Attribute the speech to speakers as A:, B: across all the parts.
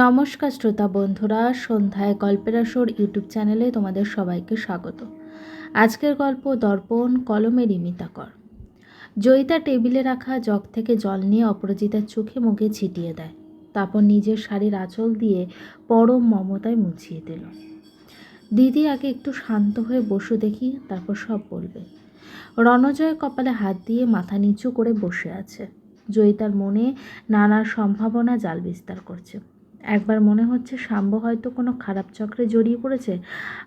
A: নমস্কার শ্রোতা বন্ধুরা, সন্ধ্যায় গল্পের আসর ইউটিউব চ্যানেলে তোমাদের সবাইকে স্বাগত। আজকের গল্প দর্পণ কলমের ইমিতাকর জয়িতা টেবিলে রাখা জগ থেকে জল নিয়ে অপরাজিতার চোখে মুখে ছিটিয়ে দেয়। তারপর নিজের শাড়ির আঁচল দিয়ে পরম মমতায় মুছিয়ে দিল। দিদি আগে একটু শান্ত হয়ে বসু দেখি, তারপর সব বলবে। রণজয় কপালে হাত দিয়ে মাথা নিচু করে বসে আছে। জয়িতার মনে নানা সম্ভাবনা জাল বিস্তার করছে। একবার মনে হচ্ছে শাম্ব হয়তো কোনো খারাপ চক্রে জড়িয়ে পড়েছে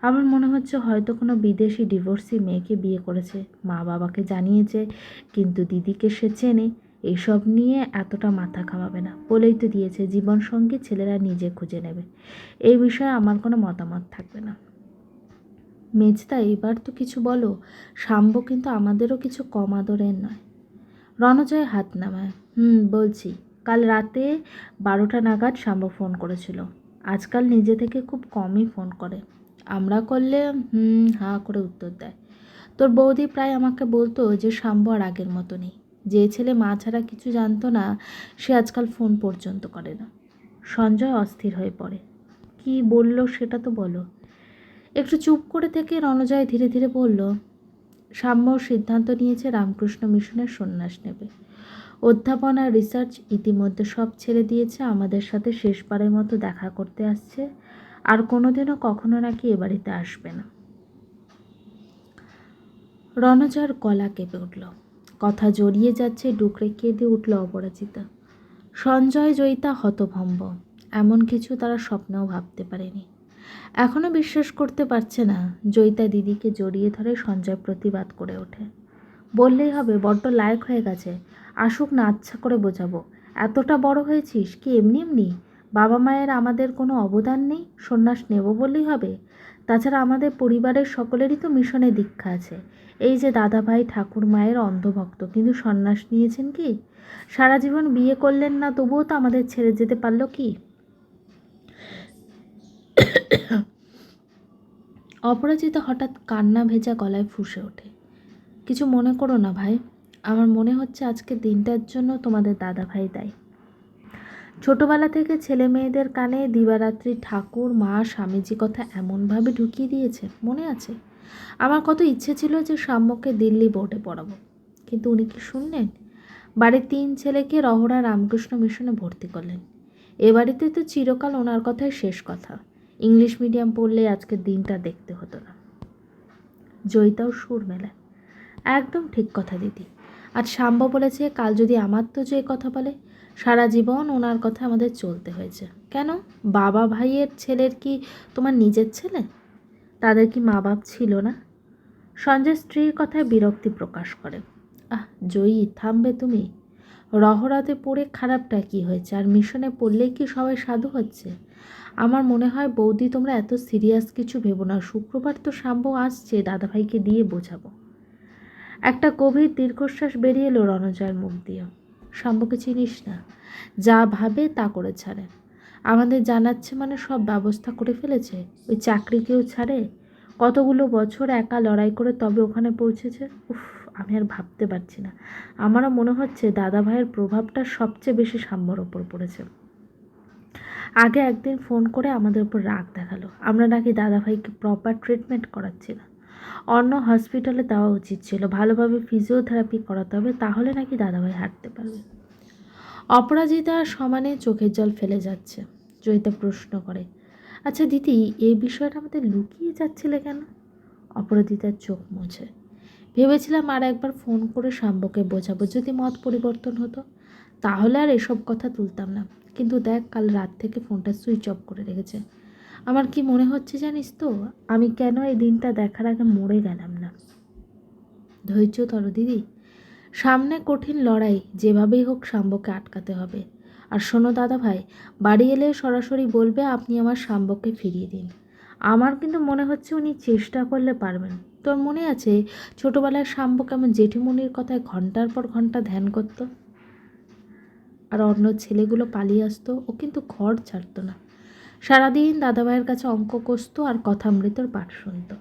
A: আমার মনে হচ্ছে হয়তো কোনো বিদেশি ডিভোর্সি মেয়েকে বিয়ে করেছে। মা বাবাকে জানিয়েছে, কিন্তু দিদিকে সে চেনে এইসব নিয়ে এতটা মাথা খামাবে না। বলেই তো দিয়েছে, জীবন সঙ্গী ছেলেরা নিজে খুঁজে নেবে। এই বিষয়ে আমার কোনো মতামত থাকবে না। মেজদা, এবার তো কিছু বলো, শাম্ব কিন্তু আমাদেরও কিছু কম আদরের নয়। রণজয় হাত নামায়, হুম, বলছি। কাল রাতে বারোটা নাগাদ শাম্ব ফোন করেছিল। আজকাল নিজে থেকে খুব কমই ফোন করে। আমরা করলে, হুম, হা করে উত্তর দেয়। তোর বৌদি প্রায় আমাকে বলতো যে শাম্ব আর আগের মতো নেই যে ছেলে মা ছাড়া কিছু জানতো না, সে আজকাল ফোন পর্যন্ত করে না। সঞ্জয় অস্থির হয়ে পড়ে। কি বলল সেটা তো বলো। একটু চুপ করে থেকে রণজয় ধীরে ধীরে বলল সাম্য সিদ্ধান্ত নিয়েছে রামকৃষ্ণ মিশনের সন্ন্যাস নেবে। অধ্যাপনা রিসার্চ ইতিমধ্যে সব ছেড়ে দিয়েছে, আমাদের সাথে শেষবারের মতো দেখা করতে আসছে। আর কোনোদিনও কখনো নাকি এ বাড়িতে আসবে না। রণজার গলা কেঁপে উঠল। কথা জড়িয়ে যাচ্ছে, ডুকরে কেঁদে উঠল অপরাজিতা। সঞ্জয়, জয়িতা হতভম্ব। এমন কিছু তারা স্বপ্নেও ভাবতে পারেনি। এখনও বিশ্বাস করতে পারছে না, জয়িতা দিদিকে জড়িয়ে ধরে সঞ্জয় প্রতিবাদ করে ওঠে। বললেই হবে, বড্ড লায়ক হয়ে গেছে। আসুক না আচ্ছা করে বোঝাবো। এতটা বড় হয়েছিস কি এমনি এমনি? বাবা মায়ের আমাদের কোনো অবদান নেই? সন্ন্যাস নেব বললেই হবে? তাছাড়া আমাদের পরিবারের সকলেরই তো মিশনে দীক্ষা আছে। এই যে দাদাভাই ঠাকুর মায়ের অন্ধভক্ত, কিন্তু সন্ন্যাস নিয়েছেন কি? সারা জীবন বিয়ে করলেন না, তবুও তো আমাদের ছেড়ে যেতে পারল কি? অপরাজিতা হঠাৎ কান্না ভেজা গলায় ফুসে ওঠে। কিছু মনে করো না ভাই। আমার মনে হচ্ছে আজকে দিনটার জন্য তোমাদের দাদা ভাই দায়ী। ছোটবেলা থেকে ছেলে মেয়েদের কানে দিবারাত্রি ঠাকুর, মা, স্বামীজি কথা এমনভাবে ঢুকিয়ে দিয়েছে, মনে আছে? আমার কত ইচ্ছে ছিল যে সাম্যকে দিল্লি বোর্ডে পড়াবো। কিন্তু উনি কি শুনলেন? বাড়ির তিন ছেলেকে রহরা রামকৃষ্ণ মিশনে ভর্তি করলেন। এ বাড়িতে তো চিরকাল ওনার কথাই শেষ কথা। ইংলিশ মিডিয়াম পড়লে আজকের দিনটা দেখতে হতো না। জয়িতাও সুর মেলায়। একদম ঠিক কথা দিদি। আজ শাম্ব বলেছে, কাল যদি আমার তো যে কথা বলে, সারা জীবন ওনার কথা আমাদের চলতে হয়েছে। কেন? বাবা ভাইয়ের ছেলের কি তোমার নিজের ছেলে? তাদের কি মা বাপ ছিল না? সঞ্জয় স্ত্রীর কথায় বিরক্তি প্রকাশ করে। আহ, জয়ী, থামবে তুমি। রহরাতে পড়ে খারাপটা কি হয়েছে? আর মিশনে পড়লেই কি সবাই সাধু হচ্ছে? আমার মনে হয়, বৌদি, তোমরা এত সিরিয়াস কিছু ভেবো না। শুক্রবার তো শাম্ব আসছে, দাদাভাইকে দিয়ে বোঝাবো। একটা গভীর দীর্ঘশ্বাস বেরিয়ে এলো রণজয়ের মুখ দিয়ে। শাম্বকে চিনিস না, যা ভাবে তা করে ছাড়ে। আমাদের জানাচ্ছে মানে সব ব্যবস্থা করে ফেলেছে। ওই চাকরি কেউ ছাড়ে? কতগুলো বছর একা লড়াই করে তবে ওখানে পৌঁছেছে? উফ, আমি আর ভাবতে পারছি না। আমারও মনে হচ্ছে দাদা ভাইয়ের প্রভাবটা সবচেয়ে বেশি সাম্যর ওপর পড়েছে। আগে একদিন ফোন করে আমাদের উপর রাগ দেখাল। আমরা নাকি দাদাভাইকে প্রপার ট্রিটমেন্ট করাচ্ছি না। অন্য হসপিটালে দেওয়া উচিত ছিল। ভালোভাবে ফিজিওথেরাপি করাতে হবে, তাহলে নাকি দাদাভাই হাঁটতে পারবে। অপরাজিতা সমানে চোখের জল ফেলে যাচ্ছে জয়িতা প্রশ্ন করে আচ্ছা দিদি, এই বিষয়টা আমাদের লুকিয়ে যাচ্ছিলে কেন? অপরাজিতার চোখ মুছে। ভেবেছিলাম আর একবার ফোন করে শাম্বকে বোঝাবো, যদি মত পরিবর্তন হতো, তাহলে আর এসব কথা তুলতাম না। কিন্তু দেখ, কাল রাত থেকে ফোনটা সুইচ অফ করে রেখেছে। আমার কি মনে হচ্ছে জানিস তো? আমি কেন এই দিনটা দেখার আগে মরে গেলাম না? ধৈর্য ধর দিদি। সামনে কঠিন লড়াই, যেভাবেই হোক শাম্বকে আটকাতে হবে। আর শোনো দাদা ভাই, বাড়ি এলে সরাসরি বলবে আপনি আমার শাম্বকে ফিরিয়ে দিন। আমার কিন্তু মনে হচ্ছে উনি চেষ্টা করলে পারবেন। তোর মনে আছে ছোটোবেলায় শাম্ব কেমন জেঠিমণির কথায় ঘণ্টার পর ঘণ্টা ধ্যান করতো? আর অন্য ছেলেগুলো পালিয়ে আসতো, ও কিন্তু ঘর ছাড়তো না। সারাদিন দাদাভাইয়ের কাছে অঙ্ক কষতো আর কথামৃতর পাঠ শুনত।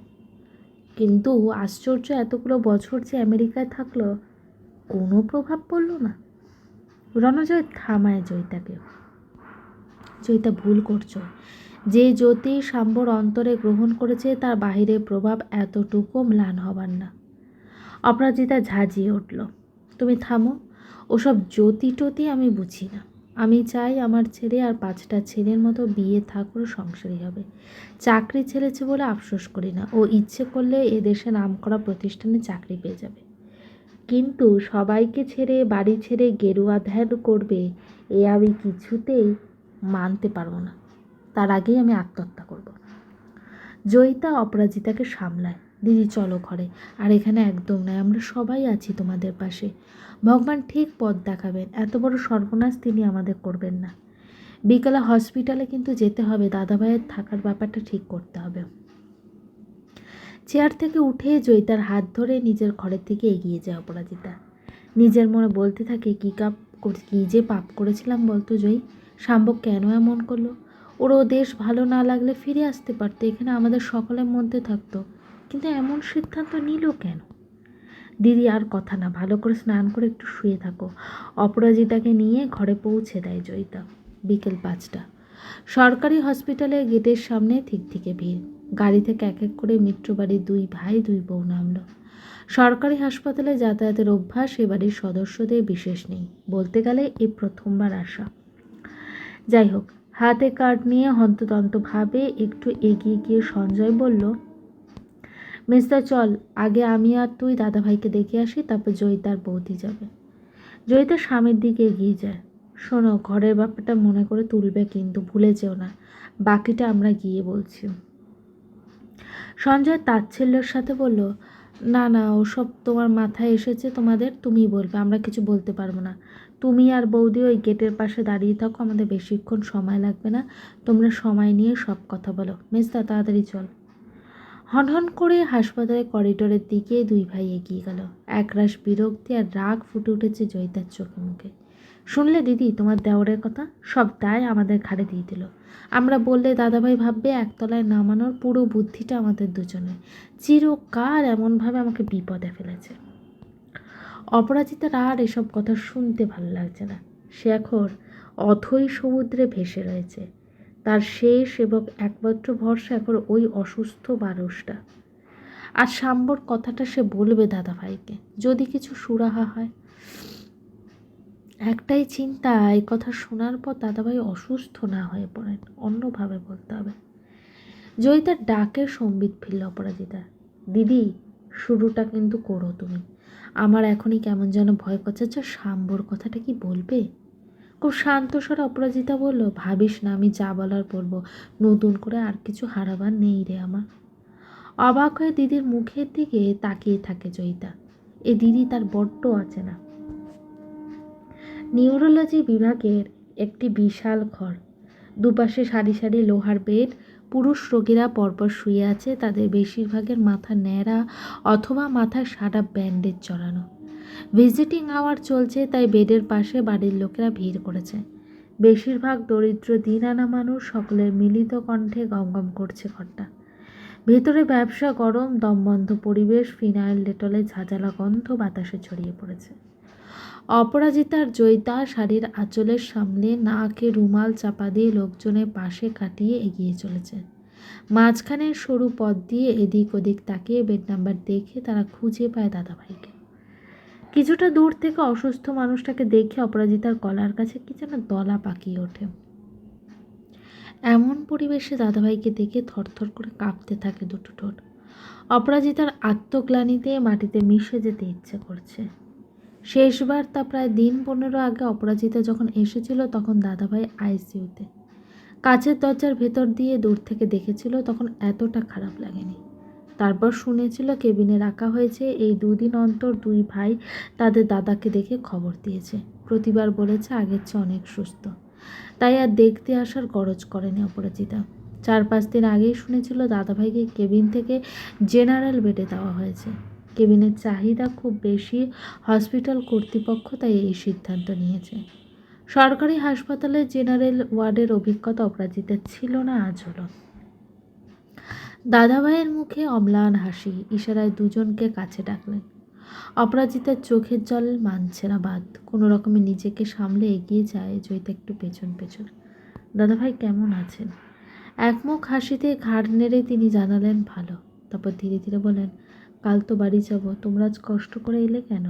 A: কিন্তু আশ্চর্য এতগুলো বছর যে আমেরিকায় থাকল, কোনো প্রভাব পড়ল না। রণজয় থামায় জয়িতাকে। জয়িতা ভুল করছ। যে জ্যোতি সাম্বর অন্তরে গ্রহণ করেছে, তার বাহিরে প্রভাব এতটুকু ম্লান হবার না। অপরাজিতা ঝাঁঝিয়ে উঠল, তুমি থামো, ওসব জ্যোতি টতি আমি বুঝি না। আমি চাই আমার ছেলে আর পাঁচটা ছেলের মতো বিয়ে থাকুর সংসারী হবে। চাকরি ছেড়েছে বলে আফসোস করি না। ও ইচ্ছে করলে এদেশে নাম করা প্রতিষ্ঠানে চাকরি পেয়ে যাবে। কিন্তু সবাইকে ছেড়ে, বাড়ি ছেড়ে গেরুয়া ধ্যান করবে, এ আমি কিছুতেই মানতে পারব না। তার আগেই আমি আত্মহত্যা করব। জয়িতা অপরাজিতাকে সামলায়। দিদি চলো ঘরে। আর এখানে একদম নয়, আমরা সবাই আছি তোমাদের পাশে। ভগবান ঠিক পথ দেখাবেন, এত বড় সর্বনাশ তিনি আমাদের করবেন না। বিকালে হসপিটালে কিন্তু যেতে হবে, দাদাভাইয়ের থাকার ব্যাপারটা ঠিক করতে হবে। চেয়ার থেকে উঠে জয়িতার হাত ধরে নিজের ঘরের থেকে এগিয়ে যায় অপরাজিতা। নিজের মনে বলতে থাকে, কী কাপ কী যে পাপ করেছিলাম বলতো জয়ী শাম্ব কেন এমন করল? ওর ও দেশ ভালো না লাগলে ফিরে আসতে পারতো, এখানে আমাদের সকলের মধ্যে থাকতো। কিন্তু এমন সিদ্ধান্ত নিল কেন? দিদি আর কথা না, ভালো করে স্নান করে একটু শুয়ে থাকো। অপরাজিতাকে নিয়ে ঘরে পৌঁছে দেয় জয়িতা, বিকেল পাঁচটা। সরকারি হসপিটালের গেটের সামনে ঠিক থেকে ভিড়। গাড়ি থেকে এক এক করে মিত্রবাড়ির দুই ভাই, দুই বউ নামলো। সরকারি হাসপাতালে যাতায়াতের অভ্যাস এ বাড়ির সদস্যদের বিশেষ নেই, বলতে গেলে এই প্রথমবার আসা। যাই হোক, হাতে কার্ড নিয়ে হন্তদন্তভাবে একটু এগিয়ে গিয়ে সঞ্জয় বলল মিস্টার, চল, আগে আমি আর তুই দাদাভাইকে দেখে আসি, তারপর জয়িতার বৌদি যাবে। জয়িতা স্বামীর দিকে এগিয়ে যায়। শোনো, ঘরের ব্যাপারটা মনে করে তুলবে কিন্তু ভুলে যেও না। বাকিটা আমরা গিয়ে বলছি। সঞ্জয় তাচ্ছিল্যের সাথে বলল, না না, ওসব তোমার মাথায় এসেছে তোমাদের, তুমিই বলবে, আমরা কিছু বলতে পারব না। তুমি আর বৌদি ওই গেটের পাশে দাঁড়িয়ে থাকো, আমাদের বেশিক্ষণ সময় লাগবে না। তোমরা সময় নিয়ে সব কথা বলো। মেজদা তাড়াতাড়ি চল। হনহন করে হাসপাতালের করিডোরের দিকে দুই ভাই এগিয়ে গেল। একরাশ বিরক্তি আর রাগ ফুটে উঠেছে জয়িতার চোখে মুখে। শুনলে দিদি, তোমার দেওরের কথা? সব দায় আমাদের ঘাড়ে দিয়ে দিল। আমরা বললে দাদাভাই ভাববে, একতলায় নামানোর পুরো বুদ্ধিটা আমাদের দুজনে চিরকাল এমনভাবে আমাকে বিপদে ফেলেছে। অপরাজিতার আর এসব কথা শুনতে ভালো লাগছে না। সে এখন অথই সমুদ্রে ভেসে রয়েছে। তার শেষ এবং একমাত্র ভরসা এখন ওই অসুস্থ মানুষটা। আর সাম্বর কথাটা সে বলবে দাদাভাইকে, যদি কিছু সুরাহা হয়। একটাই চিন্তা, এই কথা শোনার পর দাদাভাই অসুস্থ না হয়ে পড়েন, অন্যভাবে বলতে হবে। জয়িতার ডাকে সম্বিত ফিরল অপরাজিতা, দিদি, শুরুটা কিন্তু করো তুমি। আমার এখনই কেমন যেন ভয় করছে আচ্ছা সাম্বর কথাটা কি বলবে? খুব শান্ত স্বরে অপরাজিতা বলল, ভাবিস না, আমি যা বলার বলব। নতুন করে আর কিছু হারাবার নেই রে আমার। অবাক হয়ে দিদির মুখের দিকে তাকিয়ে থাকে জয়িতা। এ দিদি তার বড্ড আছে না নিউরোলজি বিভাগের একটি বিশাল ঘর। দুপাশে সারি সারি লোহার বেড। পুরুষ রোগীরা পরপর শুয়ে আছে, তাদের বেশিরভাগের মাথা ন্যাড়া অথবা মাথায় সাদা ব্যান্ডেজ চড়ানো ভিজিটিং আওয়ার চলছে, তাই বেডের পাশে বাড়ির লোকেরা ভিড় করেছে। বেশিরভাগ দরিদ্র দিন আনা মানুষ সকলের মিলিত কণ্ঠে গমগম করছে ঘরটা। ভেতরে ব্যবসা গরম, দমবন্ধ পরিবেশ, ফিনাইল ডেটলে ঝাঁঝালা গন্ধ, বাতাসে ছড়িয়ে পড়েছে। অপরাজিতার জয়িতা শাড়ির আঁচলের সামনে নাকে রুমাল চাপা দিয়ে লোকজনের পাশে কাটিয়ে এগিয়ে চলেছে। মাঝখানের সরু পথ দিয়ে এদিক ওদিক তাকিয়ে বেড নাম্বার দেখে তারা খুঁজে পায় দাদাভাইকে। কিছুটা দূর থেকে অসুস্থ মানুষটাকে দেখে অপরাজিতার গলার কাছে কি যেন দলা পাকিয়ে ওঠে। এমন পরিবেশে দাদাভাইকে দেখে থরথর করে কাঁপতে থাকে দুটো ঠোঁট। অপরাজিতার আত্মগ্লানিতে মাটিতে মিশে যেতে ইচ্ছে করছে। শেষবার তা প্রায় দিন পনেরো আগে অপরাজিতা যখন এসেছিল তখন দাদাভাই আইসিইউতে। কাছের দরজার ভেতর দিয়ে দূর থেকে দেখেছিল তখন এতটা খারাপ লাগেনি। তারপর শুনেছিল কেবিনে রাখা হয়েছে। এই দুদিন অন্তর দুই ভাই তাদের দাদাকে দেখে খবর দিয়েছে। প্রতিবার বলেছে আগের চেয়ে অনেক সুস্থ। তাই আর দেখতে আসার গরজ করেনি অপরাজিতা। চার পাঁচ দিন আগেই শুনেছিল দাদাভাইকে কেবিন থেকে জেনারেল বেডে দেওয়া হয়েছে। কেবিনের চাহিদা খুব বেশি হসপিটাল কর্তৃপক্ষ তাই এই সিদ্ধান্ত নিয়েছে। সরকারি হাসপাতালে জেনারেল ওয়ার্ডের অভিজ্ঞতা অপরাজিতা ছিল না, আজ হলো। দাদাভাইয়ের মুখে অম্লান হাসি, ইশারায় দুজনকে কাছে ডাকলেন। অপরাজিতার চোখের জল মানছে না বাদ কোনো রকমে নিজেকে সামলে এগিয়ে যায় জয়িতা একটু পেছন পেছন। দাদাভাই কেমন আছেন? একমুখ হাসিতে ঘাড় নেড়ে তিনি জানালেন, ভালো। তারপর ধীরে ধীরে বলেন, কাল তো বাড়ি যাব, তোমরা আজ কষ্ট করে এলে কেন?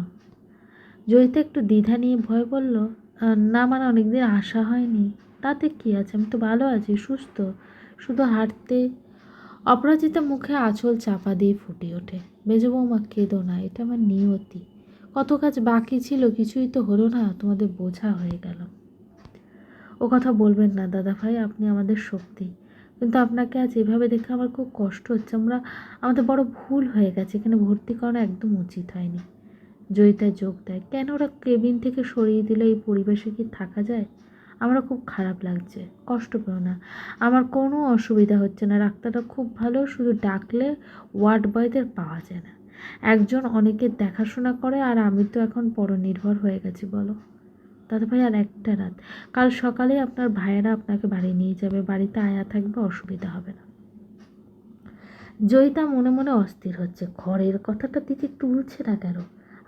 A: জয়িতা একটু দ্বিধা নিয়ে ভয় বলল না মানে অনেকদিন আসা হয়নি। তাতে কি আছে? আমি তো ভালো আছি, সুস্থ। শুধু হাঁটতে অপরাজিতা মুখে আঁচল চাপা দিয়ে ফুটে ওঠে। মেজো বৌমা, কেঁদো না, এটা আমার নিয়তি। কত কাজ বাকি ছিল, কিছুই তো হলো না, তোমাদের বোঝা হয়ে গেল। ও কথা বলবেন না দাদা ভাই আপনি আমাদের শক্তি। কিন্তু আপনাকে আজ এভাবে দেখে আমার খুব কষ্ট হচ্ছে। আমরা, আমাদের বড় ভুল হয়ে গেছে, এখানে ভর্তি করানো একদম উচিত হয়নি। জয়িতা যোগ দেয়। কেন ওরা কেবিন থেকে সরিয়ে দিলে এই পরিবেশে কি থাকা যায়? আমরা খুব খারাপ লাগছে, কষ্ট পেও না। আমার কোনো অসুবিধা হচ্ছে না ডাক্তারটা খুব ভালো, শুধু ডাকলে ওয়ার্ড বয়দের পাওয়া যায় না। একজন অনেকের দেখাশোনা করে আর আমি তো এখন পরনির্ভর হয়ে গেছি, বলো। দাদা ভাই, আর একটা রাত। কাল সকালে আপনার ভাইয়েরা আপনাকে বাড়ি নিয়ে যাবে, বাড়িতে আয়া থাকবে, অসুবিধা হবে না। জয়িতা মনে মনে অস্থির হচ্ছে। ঘরের কথাটা দিদি তুলছে না কেন?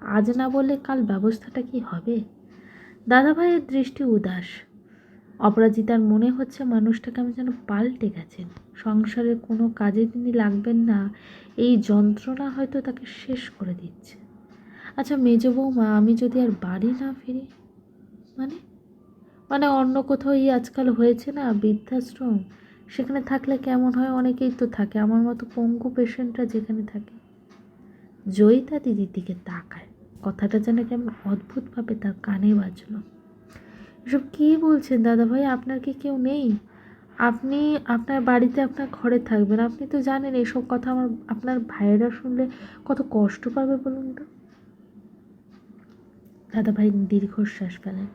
A: আজ না বললে কাল ব্যবস্থাটা কি হবে? দাদা ভাইয়ের দৃষ্টি উদাস। অপরাজিতার মনে হচ্ছে মানুষটাকে আমি যেন পাল্টে গেছেন সংসারের কোনো কাজে তিনি লাগবেন না, এই যন্ত্রণা হয়তো তাকে শেষ করে দিচ্ছে। আচ্ছা মেজ বৌমা, আমি যদি আর বাড়ি না ফিরি? মানে? মানে অন্য কোথাও এই আজকাল হয়েছে না, বৃদ্ধাশ্রম? সেখানে থাকলে কেমন হয়? অনেকেই তো থাকে। আমার মতো পঙ্গু পেশেন্টরা যেখানে থাকে। জয়িতা দিদির দিকে তাকায়। কথাটা যেন কেমন অদ্ভুতভাবে তার কানে বাজলো। এসব কী বলছেন দাদা ভাই আপনার কি কেউ নেই? আপনি আপনার বাড়িতে আপনার ঘরে থাকবেন। আপনি তো জানেন এসব কথা আমার, আপনার ভাইয়েরা শুনলে কত কষ্ট পাবে বলুন তো? দাদা ভাই দীর্ঘশ্বাস ফেলেন।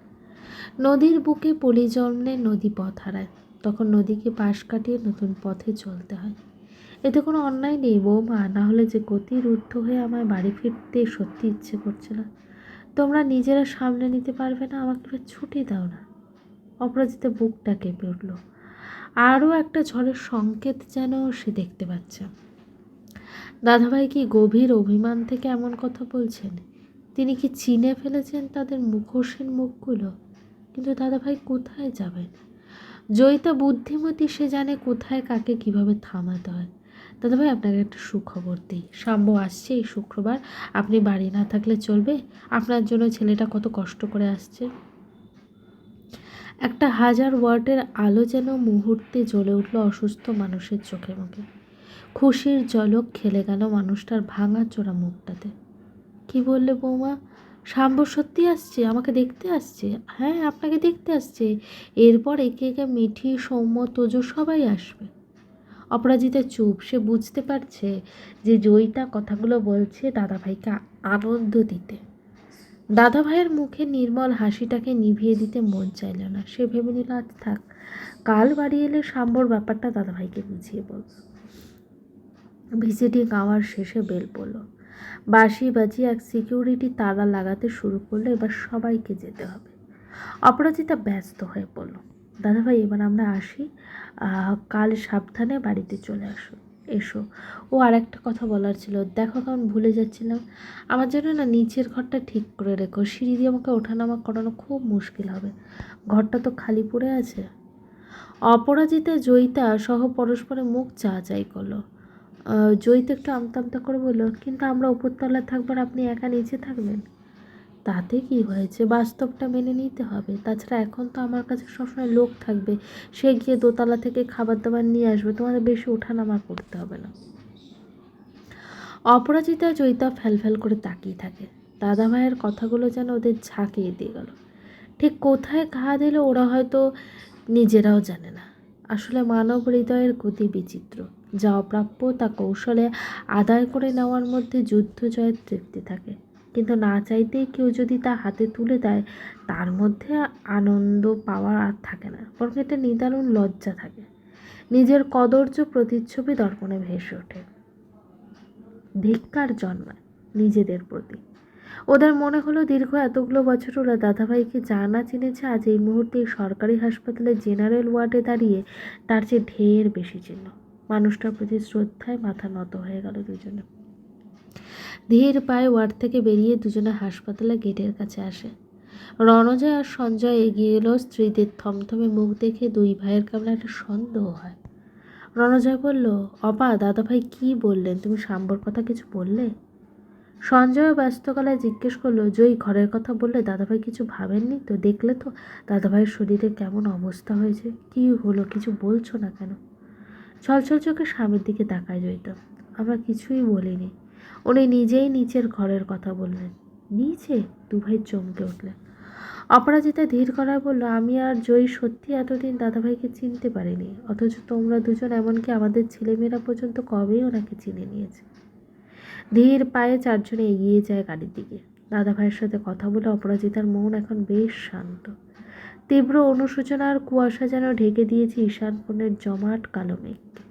A: নদীর বুকে পলি জন্মে নদী পথ হারায়। তখন নদীকে পাশ কাটিয়ে নতুন পথে চলতে হয়। এতে কোনো অন্যায় নেই বৌমা। না হলে যে গতির ঊর্ধ্ব হয়ে আমার বাড়ি ফিরতে সত্যি ইচ্ছে করছে না। তোমরা নিজেরা সামলে নিতে পারবে না, আমাকে এবার ছুটি দাও না। অপরাজিতা বুকটা কেঁপে উঠল। আরও একটা ঝড়ের সংকেত যেন সে দেখতে পাচ্ছে। দাদাভাই কি গভীর অভিমান থেকে এমন কথা বলছেন? তিনি কি চিনে ফেলেছেন তাদের মুখোশের মুখগুলো? কিন্তু দাদাভাই কোথায় যাবেন? জয়িতা বুদ্ধিমতী, সে জানে কোথায় কাকে কীভাবে থামাতে হয়। দাদাভাই আপনাকে একটা সুখবর দিই। শাম্ব আসছে এই শুক্রবার। আপনি বাড়ি না থাকলে চলবে? আপনার জন্য ছেলেটা কত কষ্ট করে আসছে। একটা হাজার ওয়াটের আলো যেন মুহূর্তে জ্বলে উঠল অসুস্থ মানুষের চোখে মুখে। খুশির জলক খেলে গেল মানুষটার ভাঙা চোরা মুখটাতে। কি বললে বৌমা? শাম্ব সত্যি আসছে? আমাকে দেখতে আসছে? হ্যাঁ আপনাকে দেখতে আসছে। এরপর একে একে মিঠি, সৌম্য, তোজো সবাই আসবে। অপরাজিতা চুপ, সে বুঝতে পারছে যে জয়িতা কথাগুলো বলছে দাদাভাইকে আনন্দ দিতে। দাদাভাইয়ের মুখে নির্মল হাসিটাকে নিভিয়ে দিতে মন চাইল না। সে ভেবে নিল, আজ থাক, কাল বাড়ি এলে সাম্বর ব্যাপারটা দাদাভাইকে বুঝিয়ে বলব। ভিজিটিং আওয়ার শেষে বেল পড়ল। বাঁশি বাজিয়ে এক সিকিউরিটি তালা লাগাতে শুরু করল। এবার সবাইকে যেতে হবে। অপরাজিতা ব্যস্ত হয়ে পড়ল। দাদাভাই, এবার আমরা আসি। কাল সাবধানে বাড়িতে চলে আসো। এসো। ও আর একটা কথা বলার ছিল। দেখো কেমন ভুলে যাচ্ছিলাম। আমার জন্য না নিচের ঘরটা ঠিক করে রেখো। সিঁড়ি দিয়ে আমাকে ওঠানামা করানো খুব মুশকিল হবে। ঘরটা তো খালি পড়ে আছে। অপরাজিতা, জয়িতা সহ পরস্পরের মুখ চা চাই করল জয়িতা একটু আমতা আমতা করে বলল, কিন্তু আমরা উপরতলায় থাকবার আপনি একা নিচে থাকবেন? তাতে কি হয়েছে? বাস্তবটা মেনে নিতে হবে। তাছাড়া এখন তো আমার কাছে সবসময় লোক থাকবে। সে গিয়ে দোতলা থেকে খাবার দাবার নিয়ে আসবে। তোমাদের বেশি ওঠানামা করতে হবে না। অপরাজিতা জয়িতা ফ্যাল করে তাকিয়ে থাকে। দাদা ভাইয়ের কথাগুলো যেন ওদের ঝাঁকিয়ে দিয়ে গেল। ঠিক কোথায় ঘা দিলে ওরা হয়তো নিজেরাও জানে না। আসলে মানব হৃদয়ের গতি বিচিত্র। যা অপ্রাপ্য তা কৌশলে আদায় করে নেওয়ার মধ্যে যুদ্ধ জয়ের তৃপ্তি থাকে। কিন্তু না চাইতেই কেউ যদি তা হাতে তুলে দেয়, তার মধ্যে আনন্দ পাওয়ার আর থাকে না, বরং এটা নিদারুণ লজ্জা থাকে। নিজের কদর্য প্রতিচ্ছবি দর্পণে ভেসে ওঠে। ধিক্কার জন্মায় নিজেদের প্রতি। ওদের মনে হলো দীর্ঘ এতগুলো বছর ওরা দাদাভাইকে যা না চিনেছে, আজ এই মুহূর্তে সরকারি হাসপাতালে জেনারেল ওয়ার্ডে দাঁড়িয়ে তার চেয়ে ঢের বেশি চিহ্ন। মানুষটার প্রতি শ্রদ্ধায় মাথা নত হয়ে গেল দুজনে। ধীর পায়ে ওয়ার্ড থেকে বেরিয়ে দুজনে হাসপাতালে গেটের কাছে আসে। রণজয় আর সঞ্জয় এগিয়ে এলো স্ত্রীদের থমথমে মুখ দেখে দুই ভাইয়ের কেমন একটা সন্দেহ হয়। রণজয় বলল, অপা, দাদাভাই কি বললেন? তুমি শাম্বর কথা কিছু বললে? সঞ্জয় ব্যস্ত গলায় জিজ্ঞেস করল, জয়ী, ঘরের কথা বললে দাদাভাই কিছু ভাবেননি? তো দেখলে তো দাদাভাইয়ের শরীরে কেমন অবস্থা হয়েছে। কি হলো, কিছু বলছো না কেন? ছলছল চোখে স্বামীর দিকে তাকায় জয়িত। আমরা কিছুই বলিনি। উনি নিজেই নিচের ঘরের কথা বললেন। নিচে? দু ভাই চমকে উঠলেন। অপরাজিতা ধীর করায় বলল, আমি আর জয়ী সত্যি এতদিন দাদাভাইকে চিনতে পারিনি। অথচ তোমরা দুজন এমনকি আমাদের ছেলেমেয়েরা পর্যন্ত কবেই ওনাকে চিনে নিয়েছে? ধীর পায়ে চারজনে এগিয়ে যায় গাড়ির দিকে। দাদাভাইয়ের সাথে কথা বলে অপরাজিতার মন এখন বেশ শান্ত। তীব্র অনুশোচনার কুয়াশা যেন ঢেকে দিয়েছে ঈশানপুরের জমাট কালো মেঘকে।